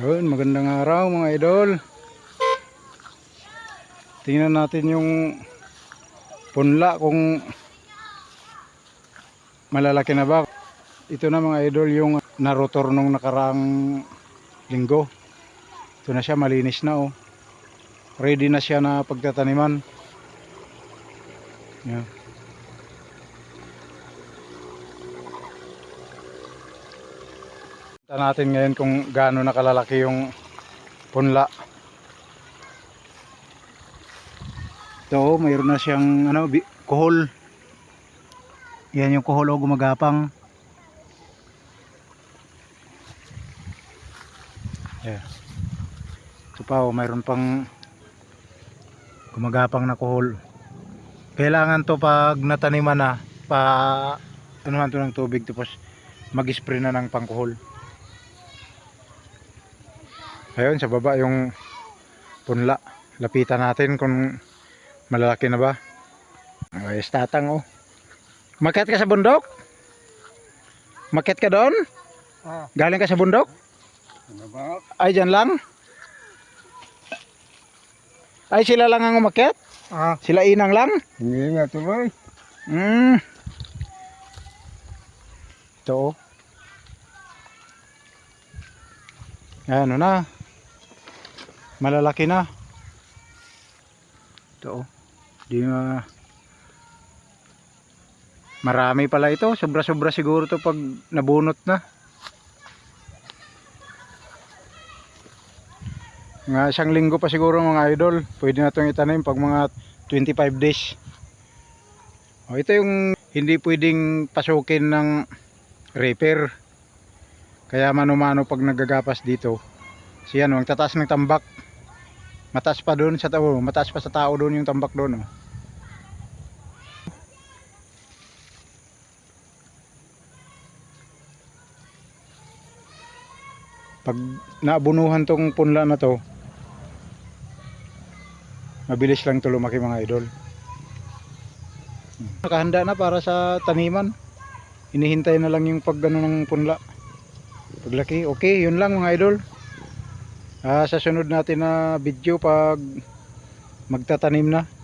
Yun, magandang araw mga idol. Tingnan natin yung punla kung malalaki na ba. Ito na mga idol yung narotor nung nakarang linggo. Ito na siya, malinis na oh. Ready na siya na pagtataniman. Yan. Tingnan natin ngayon kung gaano nakalalaki yung punla. Ito, oh, mayroon na siyang ano, kuhol. Yan yung kuhol o gumagapang. Yeah. Ito pa, oh, mayroon pang gumagapang na kuhol. Kailangan to pag nataniman na, pa anuhan to ng tubig tapos mag-spray na ng pangkuhol. Ayun, sa baba yung punla. Lapitan natin kung malalaki na ba. Ay, tatang oh. Maket ka sa bundok? Maket ka doon? Ah, Galing ka sa bundok? ano? Ay, dyan lang? Ay, sila lang ang umakyat? Ah, Sila inang lang? hindi nga tuloy. Hmm. Ito oh. Ano na. Malalaki na. Ito oh. Di ma... Marami pala ito. Sobra-sobra siguro to pag nabunot na. Nga isang linggo pa siguro mga idol. Pwede na itong itanim pag mga 25 days. Oh, ito yung hindi pwedeng pasukin ng repair. Kaya mano-mano pag nagagapas dito. So yan, oh, ang tataas ng tambak. Mataas pa doon sa tao, mataas pa sa tao doon yung tambak doon. Oh. Pag naabunuhan tong punla na to, mabilis lang to lumaki mga idol. Nakahanda na para sa taniman. Hinihintay na lang yung pag ano ng punla. Paglaki, okay, yun lang mga idol. Ah, sa sunod natin na video pag magtatanim na.